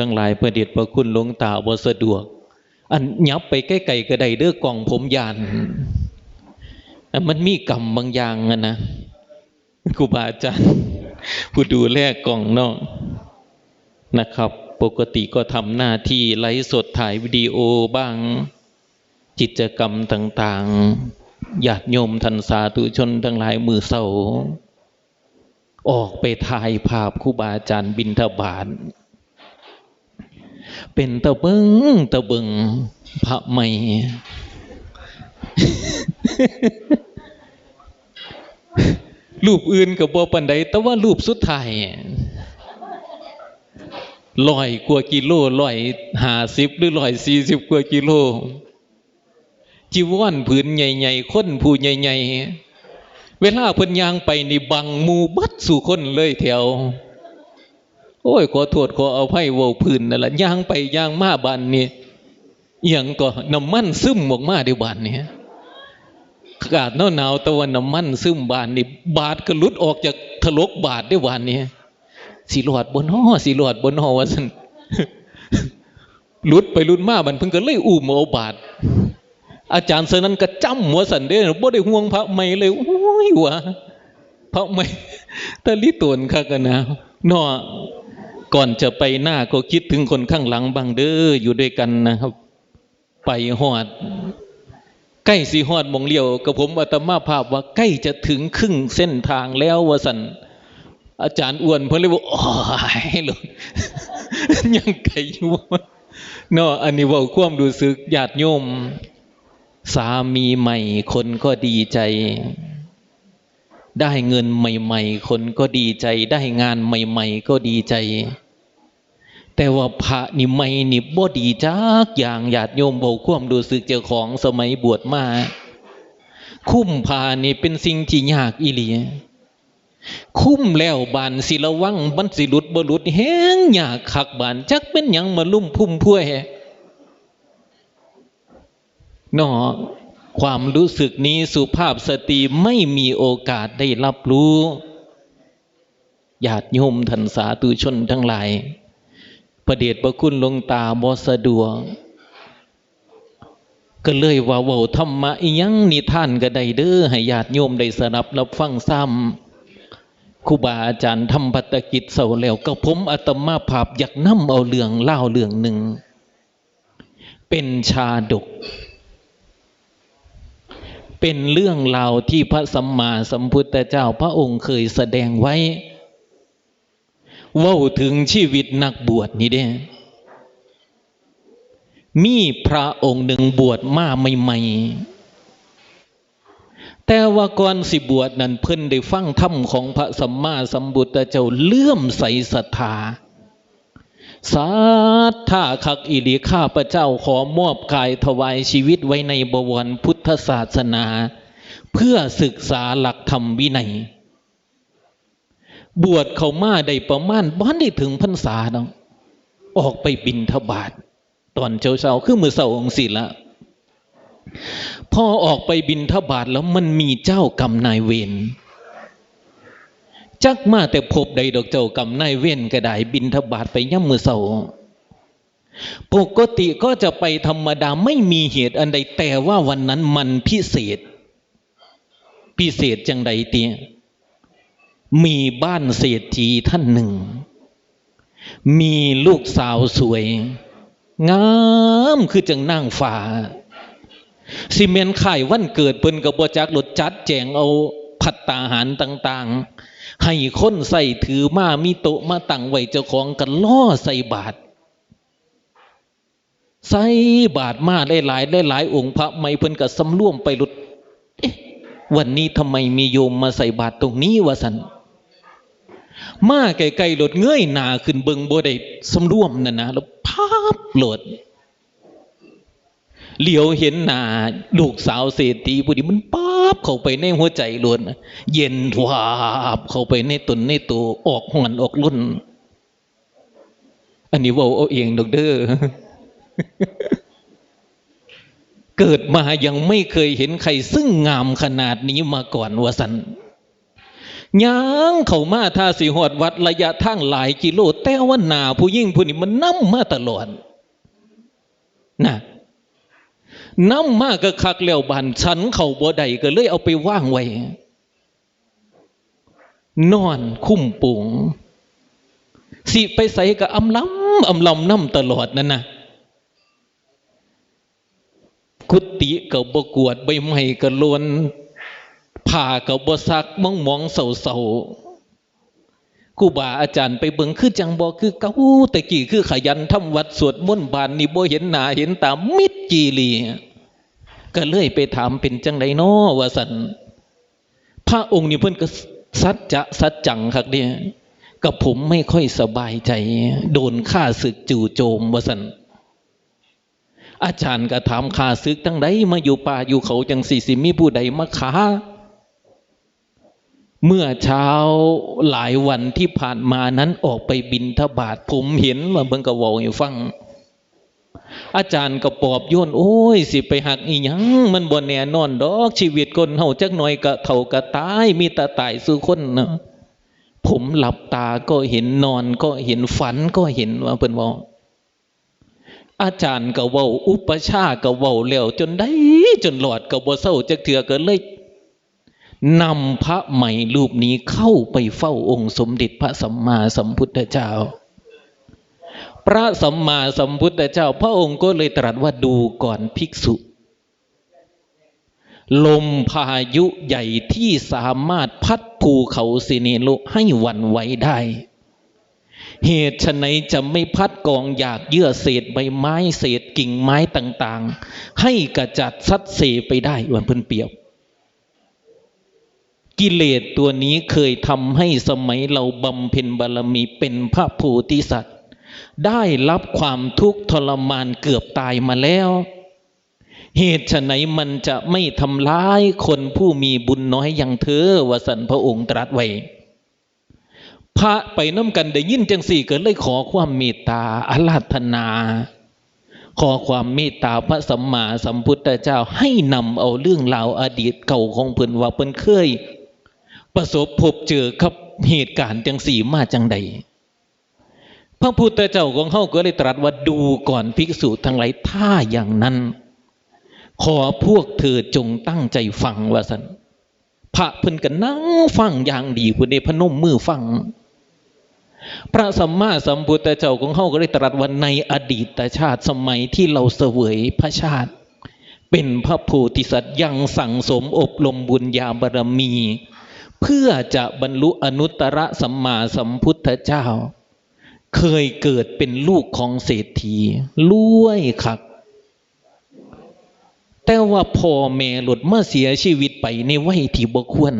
ทั้งหลายประเดชพระคุณหลวงตาบ่สะดวก อันยับไปใกล้ๆก็ได้เด้อกล่องผมยานมันมีกรรมบางอย่างอะนะครูบาอาจารย์ผู้ดูแลกล่องเนาะนะครับ ปกติก็ทำหน้าที่ไลฟ์สดถ่ายวิดีโอบ้าง กิจกรรมต่างๆญาติโยมทันสาธุชนทั้งหลายมือเศร้าออกไปถ่ายภาพครูบาอาจารย์บินทบาท เป็นตะเบิงตะเบิงพระใหม่ รูปอื่นกับบปันใดแต่ว่ารูปสุดท้ายลอยกว่ากิโลลอยห้าสิบหรือลอยสี่สิบกว่ากิโล จีวรผืนใหญ่ๆค้นผู้ใหญ่ๆเวลาเพิ่นยางไปนี่บังมูบัดสู่คนเลยแถว โอ้ยขอโทษขอเอาไพ่เว้พื้นนั่นแหละย่างไปย่างมาบานนี่เอียงก็น้ำมันซึมออกมาเดี๋ยวบานนี้อากาศหนาวๆตะวันน้ำมันซึมบานนี่บาดก็หลุดออกจากถลกบาดเดี๋ยวบานนี้สีหลอดบนห่อสีหลอดบนห่อว่าสันหลุดไปหลุดมาบันเพิ่งก็เลยอุ้มเอาบาดอาจารย์เสนั้นก็จำหัวสันเด้บ่ได้ห่วงพระไม่เลยโอ้ยวะพระไม่ตะลิตวนคักกันนะนาะ ก่อนจะไปหน้าก็คิดถึงคนข้างหลังบางเด้ออยู่ด้วยกันนะครับ ไปหอด ใกล้สีหอดมองเลี้ยวกับผมอาตมาภาพว่าใกล้จะถึงครึ่งเส้นทางแล้ววสันอาจารย์อ้วนเพิ่นเลยบอกโอ้ยหลงยังไกลอยู่วะเนาะอันนี้ว่าความรู้สึกญาติโยม สามีใหม่คนก็ดีใจ ได้เงินใหม่ ๆ คนก็ดีใจ ได้งานใหม่ ๆ ก็ดีใจ แต่ว่าพระนี่ไม่นี่บ่ดีจักอย่างญาติโยมบอกความรู้สึกเจ้าของสมัยบวชมา คุ้มพานี่เป็นสิ่งที่ยากอีหลีคุ้มแล้วบานสิระวังมันสิหลุดบ่หลุดแห้งยากคักบานจักเป็นหยังมาลุ่มพุ่มพัวยเนาะ ความรู้สึกนี้สุภาพสตรีไม่มีโอกาสได้รับรู้ญาติโยมทันสาธุชนทั้งหลาย ประเดชประคุณลงตาบอสะดวกก็เลยว่าเว้าธรรมะอียังนิทานก็ได้เด้อให้ญาติโยมได้สนับรับฟังซ้ำครูบาอาจารย์ทำปัตกิจเสาแล้วก็ผมอาตมาภาพอยากนำเอาเรื่องเล่าเรื่องหนึ่ง เป็นชาดก เป็นเรื่องราวที่พระสัมมาสัมพุทธเจ้าพระองค์เคยแสดงไว้ว่าถึงชีวิตนักบวชนี่เด้มีพระองค์หนึ่งบวชมาใหม่ๆ แต่ว่าก่อนสิบวชนั้นเพิ่นได้ฟังธรรมของพระสัมมาสัมพุทธเจ้าเลื่อมใสศรัทธา สาธาคักอิริข้าพระเจ้าขอมอบกายถวายชีวิตไว้ในบวรพุทธศาสนา เพื่อศึกษาหลักธรรมวินัย บวชเขามาได้ประมาณบ้านได้ถึงพรรษาเนาะออกไปบินทบาท ตอนเช้าเช้าๆคือมือเสาองศิละพอออกไปบินทบาทแล้วมันมีเจ้ากรรมนายเวร จักมาแต่พบใดดอกเจ้ากรรมนายเว้นก็ได้บินทบาทไปย่ำมือเสาปกติก็จะไปธรรมดาไม่มีเหตุอันใดแต่ว่าวันนั้นมันพิเศษ พิเศษจังใดเตียมีบ้านเศรษฐีท่านหนึ่ง มีลูกสาวสวย งามคือจังนั่งฝาซีเมนต์ข่ายวันเกิดเพิ่นกับบจักรถจัดแจงเอาผัดตาหารต่าง ๆ ให้คนใส่ถือมามีโตมาตั้งไว้เจ้าของกันล่อใส่บาท ใส่บาทมาได้หลายได้หลายองค์พระไม่เพิ่นก็สำร่วมไปหลุดเอ๊ะวันนี้ทำไมมีโยมมาใส่บาทตรงนี้วะสันมาไกลๆหลดเงยหนาขึ้นเบิงบ่ได้สำร่วมนั่นนะแล้วภาพหลด เหลียวเห็นหน้าลูกสาวเศรษฐีผู้นี้มันป๊าบเข้าไปในหัวใจล้วนเย็นวาบเข้าไปในตนในตัวออกหวนออกรุ่น อันนี้ว่าเอาเองดอกเด้อเกิดมายังไม่เคยเห็นใครซึ่งงามขนาดนี้มาก่อนวสันย่างเข้ามาท่าสิหอดวัดระยะทางหลายกิโลแต่ว่าหนาผู้ยิ่งผู้นี้มันนำมาตลอดนะ นำมากก็คักแล้วบานฉันเข้าบ่ได้ก็เลยเอาไปว่างไว้ นอนคุ้มปุงสิไปใส่กับอำลำอำลำน้ำตลอดนั่นนะกุฏิกับบกวดใบไม้กับลวนผ่ากับบซักมองมองเสาเสากูบาอาจารย์ไปเบิ่งคือจังบอกคือเก้าแต่กี่คือขยันทำวัดสวดมนต์บานนี่บ่เห็นหน้าเห็นตามิดจีรี ก็เลยไปถามเป็นจังไดน้อว่าสันพระองค์นี่เพิ่นก็สัจจะสัจจังครับเนี่ยกับผมไม่ค่อยสบายใจ โดนฆ่าศึกจู่โจมว่าสันอาจารย์ก็ถามฆ่าศึกตั้งใดมาอยู่ป่าอยู่เขาจังสี่สิมีผู้ใดมาขาเมื่อเช้าหลายวันที่ผ่านมานั้นออกไปบินทบาทผมเห็นว่าเบิ่งกะเวาให้ฟัง อาจารย์ก็ปอบโยนโอ้ย สิไปหักอีหยัง มันบ่แน่นอนดอก ชีวิตคนเฮาจักหน่อยก็เท่าก็ตาย มีแต่ตายสู่คนเนาะผมหลับตาก็เห็นนอนก็เห็นฝันก็เห็นว่าเพิ่นว้าอาจารย์ก็เว้าอุปชาก็เว้าแล้วจนได้จนหลอดก็บ่เศร้าจักเถื่อก็เลยนำพระใหม่รูปนี้เข้าไปเฝ้าองค์สมเด็จพระสัมมาสัมพุทธเจ้า พระสัมมาสัมพุทธเจ้า พระองค์ก็เลยตรัสว่าดูก่อนภิกษุ ลมพายุใหญ่ที่สามารถพัดภูเขาสิเนโลให้วันไหวได้ เหตุไฉนจะไม่พัดกองอยากเยื่อเศษใบไม้เศษกิ่งไม้ต่างๆ ให้กระจัดซัดเสไปได้วันเพิ่นเปียบกิเลสตัวนี้เคยทำให้สมัยเราบำเพ็ญบารมีเป็นพระโพธิสัตว์ ได้รับความทุกข์ทรมานเกือบตายมาแล้ว เหตุไฉนมันจะไม่ทำร้ายคนผู้มีบุญน้อยอย่างเธอวสันพระองค์ตรัสไว้พระไปน้ำกันได้ยินจังสี่เก็เลยขอความเมตตาอาราธนา ขอความเมตตาพระสัมมาสัมพุทธเจ้าให้นำเอาเรื่องราวอดีตเก่าของเพิ่นว่าเพิ่นเคย ประสบพบเจอกับเหตุการณ์จังสี่มาจังใด พระพุทธเจ้าของเฮาก็เลยตรัสว่าดูก่อนภิกษุทั้งหลายถ้าอย่างนั้น ขอพวกเธอจงตั้งใจฟังว่าสันพระเพิ่นก็นั่งฟังอย่างดีพุ่นเดพนมมือฟัง พระสัมมาสัมพุทธเจ้าของเฮาก็ได้ตรัสว่าในอดีตชาติสมัยที่เราเสวยพระชาติ เป็นพระโพธิสัตว์ยังสั่งสมอบรมบุญญาบารมี เพื่อจะบรรลุอนุตตรสัมมาสัมพุทธเจ้า เคยเกิดเป็นลูกของเศรษฐีรวยคักแต่ว่าพ่อแม่หลุดมาเสียชีวิตไปในวัยที่บ่ควร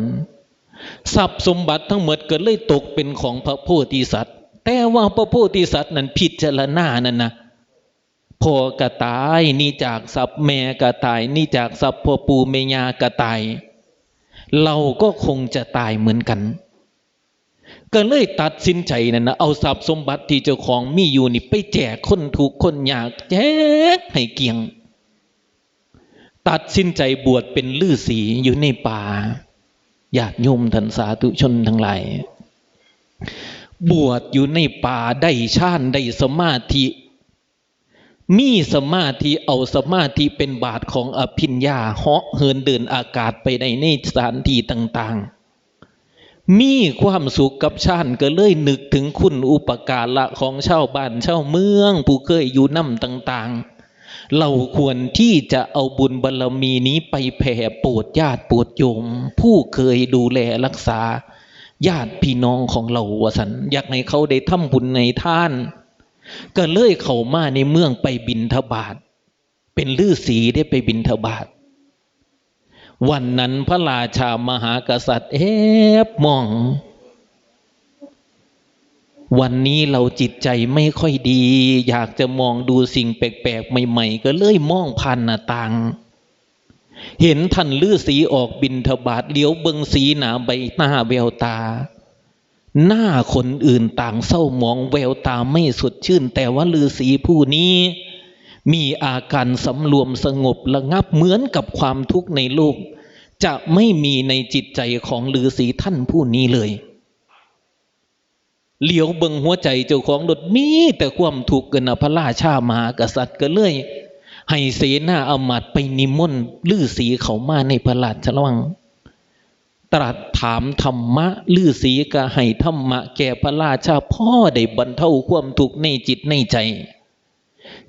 ทรัพย์สมบัติทั้งหมดก็เลยตกเป็นของพระโพธิสัตว์ แต่ว่าพระโพธิสัตว์นั้นผิดจารณานั่นนะพ่อกระตายนี่จากทรัพย์แม่กระตายนี่จากทรัพย์พ่อปู่แม่ยากระตาย เราก็คงจะตายเหมือนกัน ก็เลยตัดสินใจนั่นนะเอาทรัพย์สมบัติที่เจ้าของมีอยู่นี่ไปแจกคนถูกคนอยากแจกให้เกลียง ตัดสินใจบวชเป็นฤาษีอยู่ในป่าญาติโยมท่านสาธุชนทั้งหลายบวชอยู่ในป่าได้ฌานได้สมาธิ มีสมาธิเอาสมาธิเป็นบาทของอภิญญาเหาะเหินเดินอากาศไปในในสถานที่ต่าง ๆ มีความสุขกับชาติก็เลยนึกถึงคุณอุปการะของชาวบ้านชาวเมือง ผู้เคยอยู่น้ำต่าง ๆ เราควรที่จะเอาบุญบารรมีนี้ไปแผ่โปรดญาติโปรดโยม ผู้เคยดูแลรักษา ญาติพี่น้องของเราวสันอยากให้เขาได้ทำบุญในท่าน ก็เลยเข้ามาในเมืองไปบินทบาทเป็นลือสีได้ไปบินทบาท วันนั้นพระราชามหากษัตริย์แอบมอง วันนี้เราจิตใจไม่ค่อยดี อยากจะมองดูสิ่งแปลกๆ ใหม่ๆ ก็เลยมองผ่านหน้าต่าง เห็นท่านลือสีออกบินทบาทเลี้ยวเบิงสีหนาใบหน้าแววตา หน้าคนอื่นต่างเศร้าหมองแววตาไม่สดชื่น แต่ว่าลือสีผู้นี้ มีอาการสำรวมสงบระงับเหมือนกับความทุกข์ในโลก จะไม่มีในจิตใจของฤาษีท่านผู้นี้เลย เหลียวเบิงหัวใจเจ้าของรถมีแต่ความถูกข์กันนะพระราชามหากษัตริย์ก็เลยให้เสนาอมาตไปนิมนต์ฤาษีเขามาในพระราชวัง ตรัสถามธรรมะลือศีก็ให้ธรรมะแก่พระราชาพ่อได้บรรเทาความทุกข์ในจิตในใจ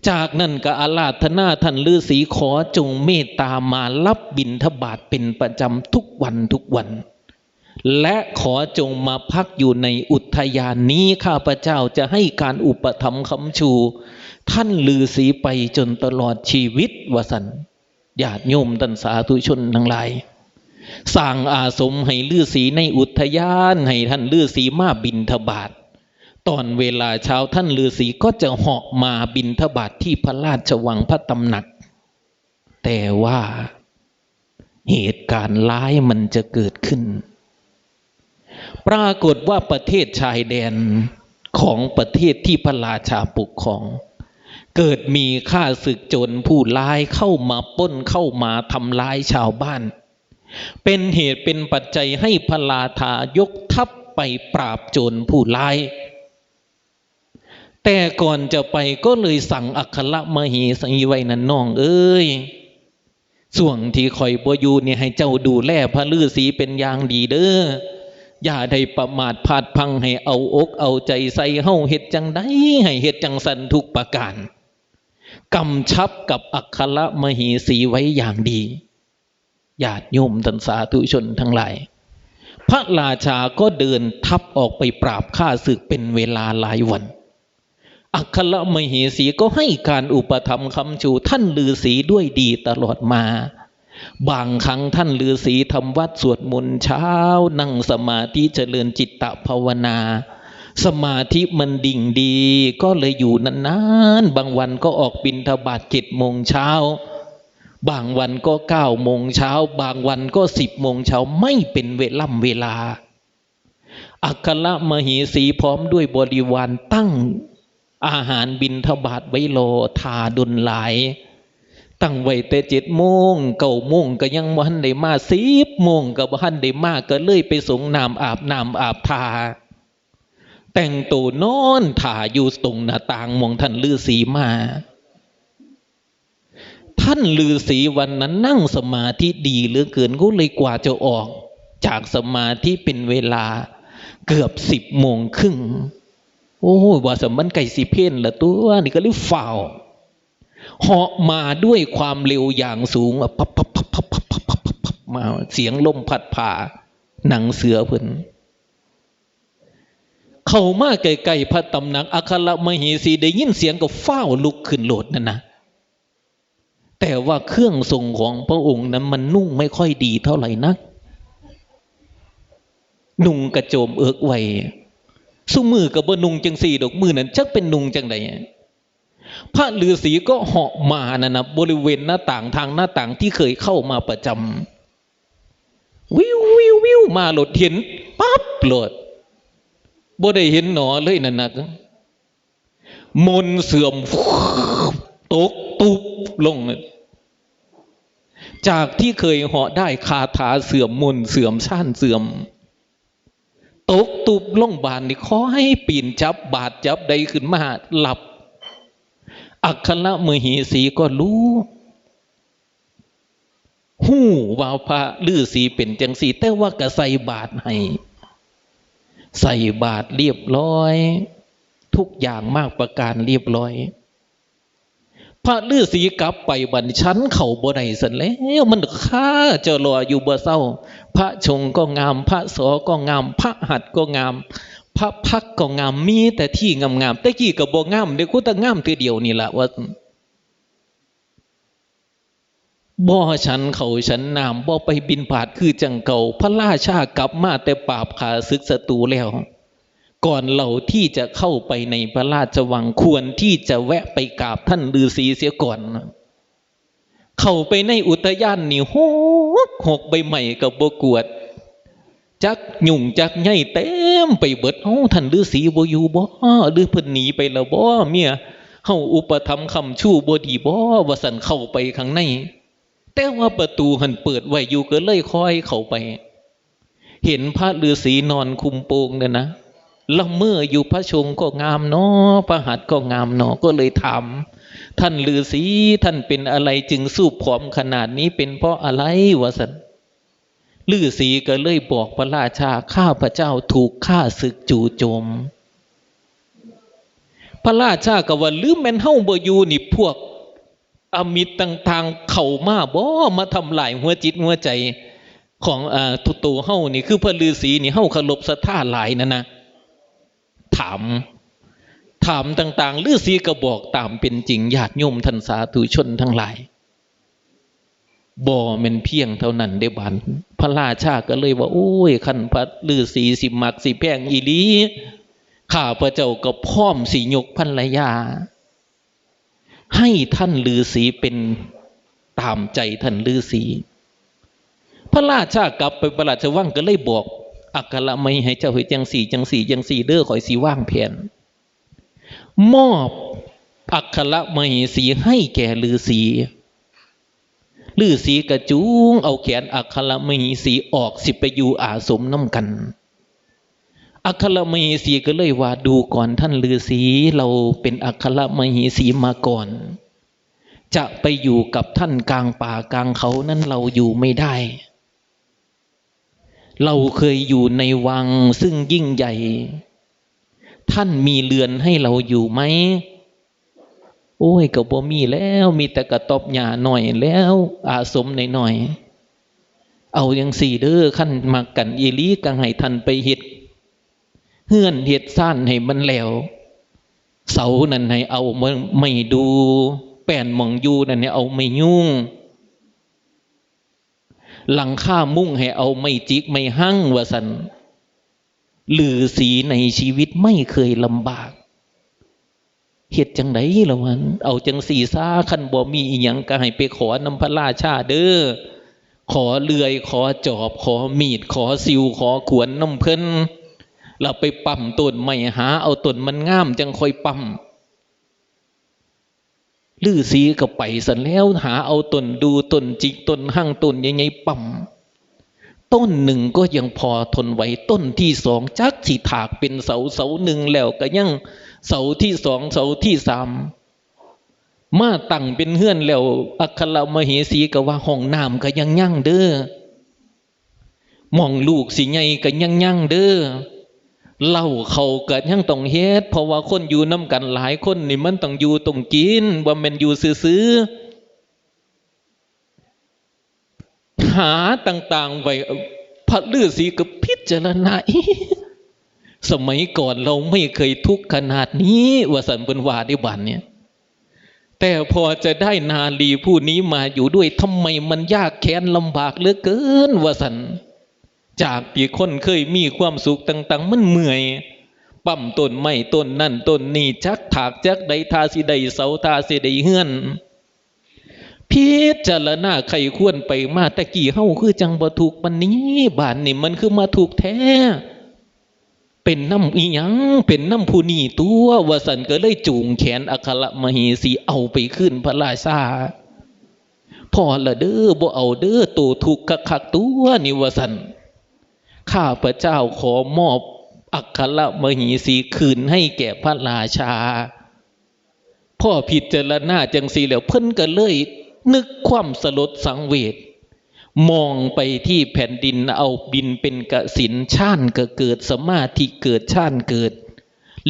จากนั้นก็อาราธนาท่านลือศีขอจงเมตตามารับบิณฑบาตเป็นประจำทุกวันทุกวัน และขอจงมาพักอยู่ในอุทยานนี้ข้าพเจ้าจะให้การอุปถัมภ์คำชู ท่านลือศีไปจนตลอดชีวิตวสันญาติโยมตันสาธุชนทั้งหลายสร้างอาสมให้ลือศีในอุทยานให้ท่านลือศีมาบินทบาท ตอนเวลาเช้าท่านลือศีก็จะเหาะมาบินทบาทที่พระราชวังพระตำหนัก แต่ว่าเหตุการณ์ร้ายมันจะเกิดขึ้น ปรากฏว่าประเทศชายแดนของประเทศที่พระราชาปกครอง เกิดมีข้าศึกโจรผู้ร้ายเข้ามาป้นเข้ามาทำร้ายชาวบ้าน เป็นเหตุเป็นปัจจัยให้พระราธายกทัพไปปราบโจรผู้ร้าย แต่ก่อนจะไปก็เลยสั่งอัครมเหสีไว้นันน้อง เอ้ยส่วงที่คอยบอยู่เนี่ยให้เจ้าดูแลพระลือสีเป็นอย่างดีเด้ออย่าได้ประมาทพลาดพังให้เอาอกเอาใจใส่เฮาเฮ็ดจังได้ให้เฮ็ดจังสันทุกประการกำชับกับอัครมเหสีไว้อย่างดีญาติโยมตันสาธุชนทั้งหลาย พระราชาก็เดินทัพออกไปปราบข้าศึกเป็นเวลาหลายวัน อัครมเหสีก็ให้การอุปถัมคำชู ท่านลือสีด้วยดีตลอดมา บางครั้งท่านลือสีทำวัดสวดมนต์เช้า นั่งสมาธิเจริญจิตตภาวนา สมาธิมันดิ่งดี ก็เลยอยู่นานๆ บางวันก็ออกบินทบาทเจ็ดโมงเช้า บางวันก็เก้าโมงเช้า บางวันก็สิบโมงเช้าไม่เป็นเวล่ำเวลาอัครมเหสีพร้อมด้วยบริวารตั้ง อาหารบินทบาทไว้รอทาดุลหลาย ตั้งไว้แต่เจ็ดโมงเก้าโมงก็ยังบ่ทันได้มาสิบโมงก็บ่ทันได้มาก็เลยไปสงน้ำอาบน้ำอาบทา แต่งตัวนอนถ่าอยู่ตรงหน้าต่างมองท่านลือสีมา ท่านลือสีวันนั้นนั่งสมาธิดีเหลือเกินก็เลยกว่าจะออก จากสมาธิเป็นเวลาเกือบสิบโมงครึ่ง โอ้ยว่าสมันไก่สีเพ่นละตัวนี่ก็เรียกฝ่าวเหาะมาด้วยความเร็วอย่างสูงอะพับพับพับพับพับพับพับพับพับมาเสียงลมพัดผ่า หนังเสือเพิ่นเข้ามาใกลๆพระตำหนักอัครมเหสีได้ยินเสียงก็ฟ้าลุกขึ้นโหลดนั่นนะแต่ว่าเครื่องทรงของพระองค์นั้นมันนุ่งไม่ค่อยดีเท่าไหร่นัก นุ่งกระโจมเอิกไว้ สุมือกับบนุงจังสี่ดอกมือนั้นจักเป็นนุงจังใดพระฤาษีก็เหาะมานะนะบริเวณหน้าต่างทางหน้าต่างที่เคยเข้ามาประจำวิววิววิวมาหลดเห็นปั๊บหลดบ่ได้เห็นหนอเลยนั่นนะมนเสื่อมตกตุบลง จากที่เคยเหาะได้คาถาเสื่อมมนเสื่อมชาติเสื่อม ตกตุบล่องบานนี่ขอให้ปีนจับบาดจับใดขึ้นมาหลับ อัครมเหสีก็รู้หู้ว่าพระลือสีเป็นจังสีแต่ว่ากระใส่บาทให้ ใส่บาทเรียบร้อย ทุกอย่างมากประการเรียบร้อย พระฤาษีกลับไปบันชั้นเข่าบ่ได้สันแล้ว มันข้าเจะรออยู่บ่เศร้า พระชงก็งาม พระสอก็งาม พระหัดก็งาม พระพักก็งามมีแต่ที่งามงามแต่กี้ก็บ่งามเดี๋ยวกูแต่งามทีเดียวนี่แหละว่าบ่ฉันเขาฉันนามบ่ไปบินผาดคือจังเก่า พระราชากลับมาแต่ปราบขาศึกศัตรูแล้ว ก่อนเราที่จะเข้าไปในพระราชวังควรที่จะแวะไปกราบท่านฤาษีเสียก่อน เข้าไปในอุทยานนี่หกหกใบใหม่กับบกวด จักหยุ่งจักใหญ่เต็มไปเบิดเอ้าท่านฤาษีบ่อยู่บ่หรือเพิ่นหนีไปแล้วบ่เมียเฮาอุปถัมคำชู่บ่ดีบ่ว่าสันเข้าไปข้างใน แต่ว่าประตูหันเปิดไว้อยู่ก็เลยคอยเข้าไป เห็นพระฤาษีนอนคุมโปงเนี่ยนะละเมื่ออยู่พระชงก็งามเนาะพระหัตถ์ก็งามเนาะก็เลยถาม ท่านฤาษีท่านเป็นอะไรจึงสู้ผอมขนาดนี้เป็นเพราะอะไรวะสันฤาษีก็เลยบอกพระราชาข้าพระเจ้าถูกฆ่าศึกจู่โจม พระราชาก็ว่าลืมแมนเฮาบอยู่นี่พวก อมิตรต่างๆ เข้ามาบ่มาทำลายหัวจิตหัวใจของอ่าทุตัวเฮานี่คือพระฤาษีนี่เฮาเคารพศรัทธาหลายนั่นนะถาม ถามต่างๆฤาษีก็บอกตามเป็นจริงญาติโยมท่านสาธุชนทั้งหลายบ่แม่นเพียงเท่านั้นได้บันพระราชาก็เลยว่า โอ้ยคันพระฤาษีสิมักสิแพงอีลีข้าพระเจ้าก็พร้อมสิยกภรรยา ให้ท่านฤาษีเป็นตามใจท่านฤาษีพระราชากลับไปประหลาดชวังก็เลยบอก อัคระไม่ให้เจ้าเฮ็ดจังสีจังสีจังสีเด้อขอยสีว่างแผน มอบอัครมเหสีให้แก่ฤาษีฤาษีกระจุงเอาแขนอัครมเหสีออกสิไปอยู่อาสมน้ำกัน อัครมเหสีก็เลยว่าดูก่อนท่านฤาษีเราเป็นอัครมเหสีมาก่อน จะไปอยู่กับท่านกลางป่ากลางเขานั้นเราอยู่ไม่ได้ เราเคยอยู่ในวังซึ่งยิ่งใหญ่ ท่านมีเรือนให้เราอยู่ไหม โอ้ยก็บ่มีแล้วมีแต่กระตอบหญ้าหน่อยแล้ว อาสมหน่อยๆเอาอย่างสี่เด้อขั้นมากันอีลีกังให้ท่านไปเฮ็ดเฮือนเฮ็ดซ่านให้มันแล้วเสานั่นให้เอาไม่ดู แป้นมองอยู่นั่นให้เอาไม่ยุ่ง หลังค่ามุ่งให้เอาไม่จิกไม่หั่งว่าสัน หรือสีในชีวิตไม่เคยลำบากเหตุจังไดละวัน เอาจังสีซาคันบ่มีอีหยังก็ให้ไปขอนำพระราชาเด้อขอเลื่อย ขอจอบขอมีด ขอซิวขอขวนน้ำเพิ่นเราไปปั่มต้นไม่หา เอาต้นมันงามจังคอยปั่มลือสีก็ไปสันแล้วหาเอาต้นดูต้นจิกต้นหั่งต้นยังไงปั่ม ต้นหนึ่งก็ยังพอทนไหวต้นที่สองจักสิถากเป็นเสาเสาหนึ่งแล้วก็ยังเสาที่สองเสาที่สามมาตั้งเป็นเฮือนแล้วอัครมเหสีก็ว่าห้องน้ำก็ยังยั่งเด้อมองลูกสิไงก็ยังยั่งเด้อเล่าเขาเก็ยังต้องเฮ็ดเพราะว่าคนอยู่น้ำกันหลายคนนี่มันต้องอยู่ต้องกินว่ามันอยู่ซื้อ หาต่าง ๆ ไว้พระฤาษีก็พิจารณาสมัยก่อนเราไม่เคยทุกข์ขนาดนี้ว่าสันบนวาดิบันเนี่ย แต่พอจะได้นาลีผู้นี้มาอยู่ด้วยทำไมมันยากแค้นลำบากเหลือเกินวสัน จากปีคนเคยมีความสุขต่าง ๆ มันเมื่อยปั๊มต้นไม้ต้นนั่นต้นนี่จักถากจักใดทาสิใดเสาทาสิใดเฮือน พิจารณาใครควรไปมาแต่กี่เฮาคือจังบ่ถูกปันนี้บ้านนี่มันคือมาถูกแท้ เป็นน้ำอีหยัง เป็นน้ำผู้นี่ตัววสันก็เลยจูงแขนอัคระมเหสีเอาไปขึ้นพระราชาพอละเด้อบ่เอาเด้อตัวถูกคักตัวนี่วสันข้าพระเจ้าขอมอบอัคระมเหสีคืนให้แก่พระราชา พ่อพิจารณาจังสีแล้วเพิ่นก็เลย นึกความสลดสังเวชมองไปที่แผ่นดินเอาบินเป็นกสินชาติก็เกิดสมาธิเกิดชาติเกิด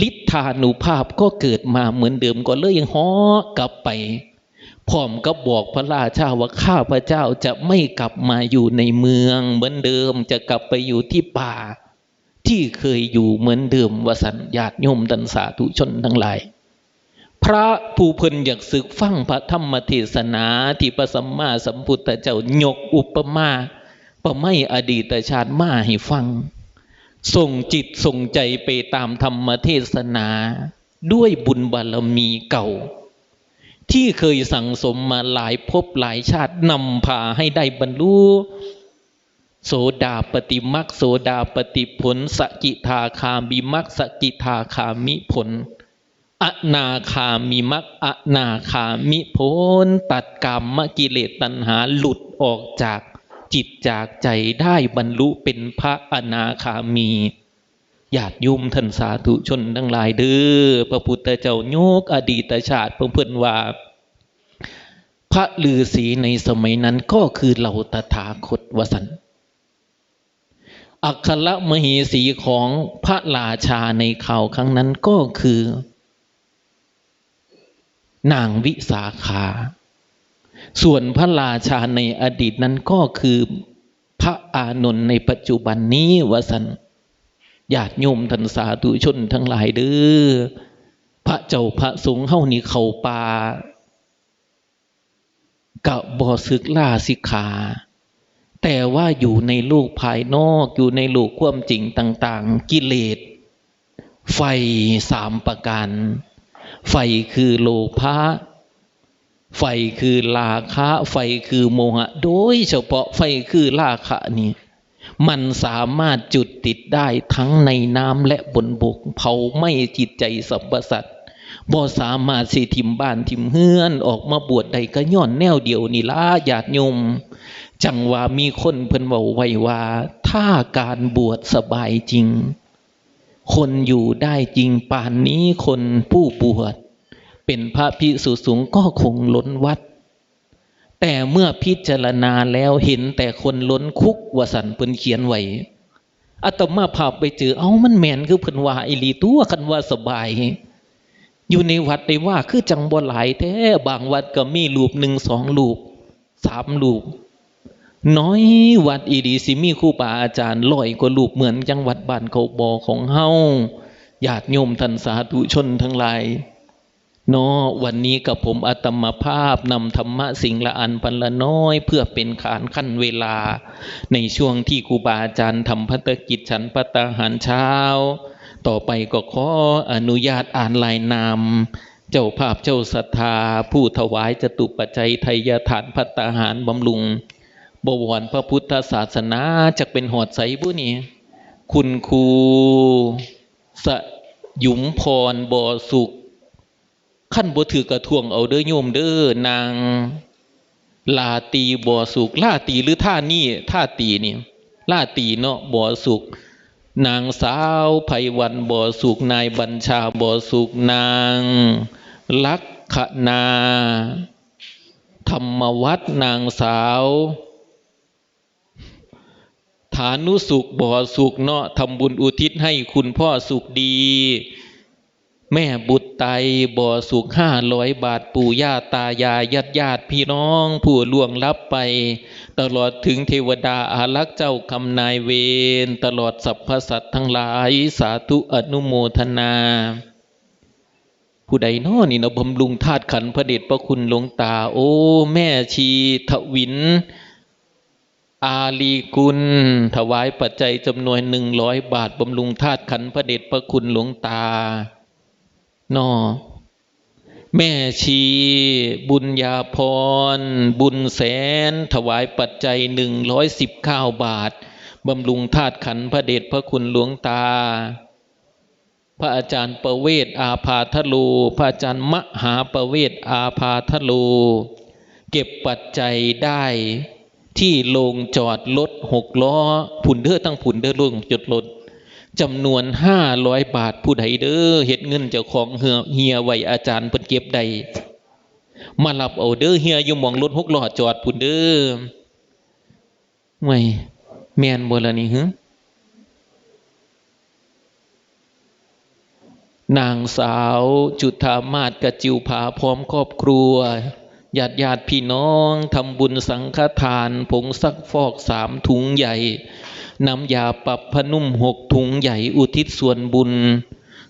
ฤทธานุภาพก็เกิดมาเหมือนเดิมก็เลยยังฮ้อกลับไปพร้อมกับบอกพระราชาว่าข้าพระเจ้าจะไม่กลับมาอยู่ในเมืองเหมือนเดิมจะกลับไปอยู่ที่ป่า ที่เคยอยู่เหมือนเดิมวสันญาติโยมดันสาธุชนทั้งหลาย พระผู้เพิ่นอยากศึกฟังพระธรรมเทศนาที่พระสัมมาสัมพุทธเจ้ายกอุปมาประไม่อดีตชาติมาให้ฟัง ส่งจิตส่งใจไปตามธรรมเทศนา ด้วยบุญบารมีเก่า ที่เคยสั่งสมมาหลายภพหลายชาตินำพาให้ได้บรรลุโสดาปฏิมักโสดาปฏิผลสกิทาคามิมักสกิทาคามิผล อนาคามิมักอนาคามิพ้นตัดกรรมกิเลสตัณหาหลุดออกจากจิตจากใจได้บรรลุเป็นพระอนาคามีญาติโยมท่านสาธุชนทั้งหลายเด้อพระพุทธเจ้าโยกอดีตชาติเพิ่อนว่า พระฤาษีในสมัยนั้นก็คือเหล่าตถาคตวสันต์อัครมเหสีของพระราชาในข่าวครั้งนั้นก็คือ นางวิสาขา ส่วนพระราชาในอดีตนั้นก็คือพระอานนท์ในปัจจุบันนี้วสันญาติโยมท่านสาธุชนทั้งหลายเด้อพระเจ้าพระสงฆ์เฮานี่เข้าป่ากะบ่ศึกล่าสิกขาแต่ว่าอยู่ในโลกภายนอกอยู่ในโลกความจริงต่าง ๆ กิเลส ไฟสามประการ ไฟคือโลภะไฟคือราคะ ไฟคือโมหะ โดยเฉพาะไฟคือราคะนี่มันสามารถจุดติดได้ทั้งในน้ำและบนบกเผาไหม้จิตใจสรรพสัตว์บ่สามารถสิทิมบ้านทิมเฮือนออกมาบวชใดก็ย้อนแนวเดียวนี่ละญาติโยมจังว่ามีคนเพิ่นเว้าไว้ว่า ถ้าการบวชสบายจริง คนอยู่ได้จริงป่านนี้คนผู้บวชเป็นพระภิกษุสูงก็คงล้นวัด แต่เมื่อพิจารณาแล้วเห็นแต่คนล้นคุกวสันเพิ่นเขียนไว้อาตมาภาพไปเจอ เอ้ามันแมนคือเพิ่นว่าอีหลีตัวคันว่าสบาย อยู่ในวัดได้ว่าคือจังบ่หลายแท้บางวัดก็มีรูปหนึ่งสองรูปสามรูป น้อยวัดอีดีสิมีครูบาอาจารย์ลอยกว่ารูปเหมือนจังหวัดบ้านเขาบอของเฮาญาติโยมท่านสาธุชนทั้งหลายนาะวันนี้กับผมอาตมาภาพนำธรรมะสิ่งละอันพันละน้อย เพื่อเป็นขานขั้นเวลา ในช่วงที่ครูบาอาจารย์ทำพัตกิจฉันพัตตาหารเช้า ต่อไปก็ขออนุญาตอ่านลายนามเจ้าภาพเจ้าศรัทธา ผู้ถวายจตุปัจจัยไทยทานพัตตาหารบำรุง บวรพระพุทธศาสนาจะเป็นหอดใสบุนี่คุณครูสยุมพรบ่อสุขขั้นบ่ถือกระทวงเอาเด้อโยมเด้อนางลาตีบ่อสุขลาตีหรือท่านี่ท่าตีนี่ลาตีเนาะบ่อสุขนางสาวไพวันบ่อสุขนายบัญชาบ่อสุขนางลักขนาธรรมวัดนางสาว ฐานุสุขบ่อสุขเนาะทำบุญอุทิศให้คุณพ่อสุขดี แม่บุตรไตบ่อสุขห้าร้อยบาทปู่ย่าตายายญาติญาติพี่น้องผู้ล่วงลับไป ตลอดถึงเทวดาอารักษ์เจ้ากำนายเวรตลอดสรรพสัตว์ทั้งหลายสาธุอนุโมทนา ผู้ใดน้อนี่เนาะบำรุงธาตุขันพระเดชพระคุณหลวงตา โอ้ แม่ชีทวิน อาลีกุล ถวายปัจจัยจำนวนหนึ่งร้อยบาทบำรุงธาตุขันพระเดชพระคุณหลวงตานอแม่ชี บุญญาพร บุญแสน ถวายปัจจัยหนึ่งร้อยสิบเก้าบาทบำรุงธาตุขันพระเดชพระคุณหลวงตา พระอาจารย์ประเวศอาภาทโลพระอาจารย์มหาประเวศอาภาทโลเก็บปัจจัยได้ ที่โรงจอดรถหกล้อผุนเด้อตั้งผุนเด้อโรงจอดรถจำนวนห้าร้อยบาทผู้ใดเด้อเฮ็ดเงินเจ้าของเฮียไว้อาจารย์เพิ่นเก็บได้มารับเอาเด้อเฮียอยู่หมองรถหกล้อจอดผุนเด้อไม่แมนบ่ละนี่หึนางสาวจุธามาศกจิวผาพร้อมครอบครัว ญาติญาติพี่น้องทำบุญสังฆทาน ผงซักฟอกสามถุงใหญ่น้ำยาปรับพนุ่มหกถุงใหญ่อุทิศส่วนบุญ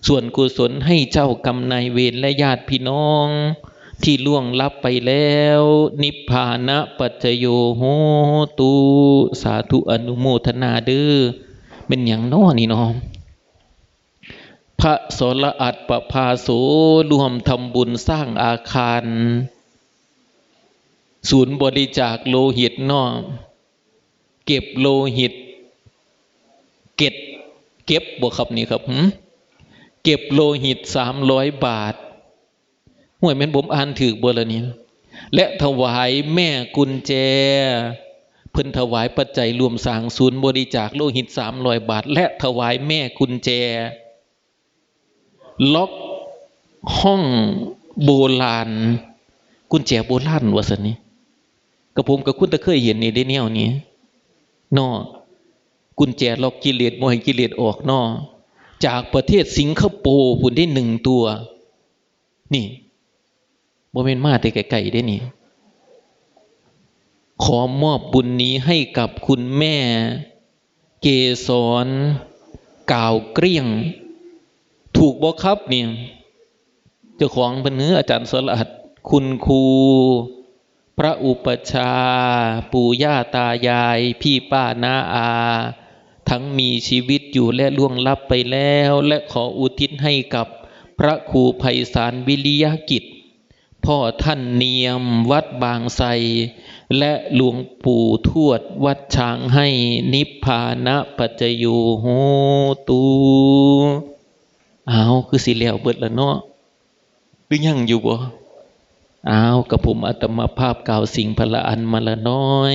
ส่วนกุศลให้เจ้ากรรมนายเวรและญาติพี่น้อง ที่ล่วงลับไปแล้ว นิพพานะปัจจโยโหตุสาธุอนุโมทนาเด้อเป็นอย่างน้อนี่น้องพระสรอัตประภาโสรวมทำบุญสร้างอาคาร ศูนย์บริจาคโลหิตนอเก็บโลหิต เก็บเก็บบ่ครับนี่ครับหึเก็บโลหิตสามร้อยบาทห่วยแม่นผมอ่านถือบ่ละนี่และถวายแม่กุญแจ เพิ่นถวายปัจจัยรวมสางศูนย์บริจาคโลหิตสามร้อยบาท และถวายแม่กุญแจ ล็อกห้องโบราณ กุญแจโบราณว่าสันนี่ กระผมกับคุณตะเคยเห็นนี่ได้แนวนี้นอกุญแจล็อกกิเลสโมห้กิเลสออกนอจากประเทศสิงคโปร์พุ่นได้หนึ่งตัว นี่โมเมนมาแต่ไกลๆได้นี่ ขอมอบบุญนี้ให้กับคุณแม่ เกสรกาวเกลี้ยง ถูกบ่ครับเนี่ยเจ้าของเป็นเนื้ออาจารย์สลัด คุณครู พระอุปชา ปู่ย่าตายาย พี่ป้าน้าอา ทั้งมีชีวิตอยู่และล่วงลับไปแล้ว และขออุทิศให้กับพระครูไพศาลวิริยกิจ พ่อท่านเนียมวัดบางไทรและหลวงปู่ทวดวัดช้างให้นิพพานะปัจจโยโหตูเอาคือสิแล้วเบิดละเนาะหรือยังอยู่บ่ อ้าวกับผมอัตมาภาพกล่าวสิ่งพละอันมาละน้อย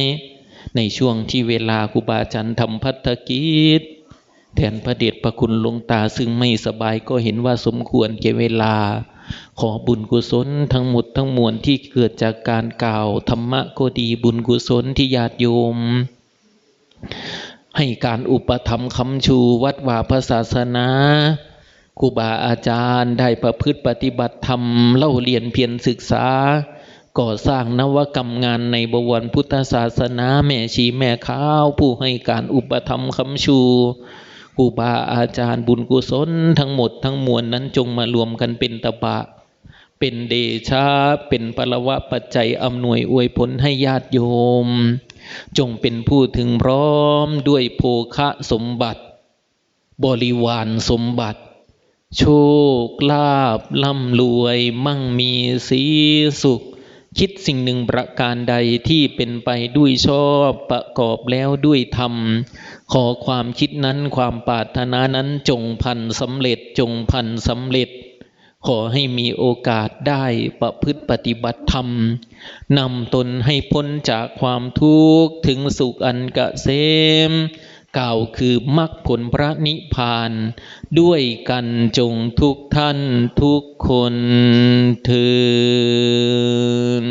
ในช่วงที่เวลาครูบาอาจารย์ทำพัฒกิจแทนพระเดชพระคุณหลวงตาซึ่งไม่สบายก็เห็นว่าสมควรแก่เวลา ขอบุญกุศลทั้งหมดทั้งมวลที่เกิดจากการกล่าว ธรรมะก็ดีบุญกุศลที่ญาติโยม ให้การอุปถัมคำชูวัดวาพระศาสนา ครูบาอาจารย์ได้ประพฤติปฏิบัติธรรมเล่าเรียนเพียรศึกษา ก่อสร้างนวกรรมงานในบวรพุทธศาสนาแม่ชีแม่ข้าว ผู้ให้การอุปถัมคำชูครูบาอาจารย์บุญกุศลทั้งหมดทั้งมวลนั้นจงมารวมกันเป็นตบะ เป็นเดชาเป็นปรวะปัจจัยอำนวยอวยผลให้ญาติโยม จงเป็นผู้ถึงพร้อมด้วยโภคะสมบัติ บริวารสมบัติ โชคลาภร่ำรวยมั่งมีสีสุข คิดสิ่งหนึ่งประการใดที่เป็นไปด้วยชอบประกอบแล้วด้วยธรรม ขอความคิดนั้นความปรารถนานั้นจงพันสำเร็จจงพันสำเร็จ ขอให้มีโอกาสได้ประพฤติปฏิบัติธรรมนำตนให้พ้นจากความทุกข์ถึงสุขอันกเกษม กล่าวคือมรรคผลพระนิพพาน ด้วยกันจงทุกท่านทุกคนเทิน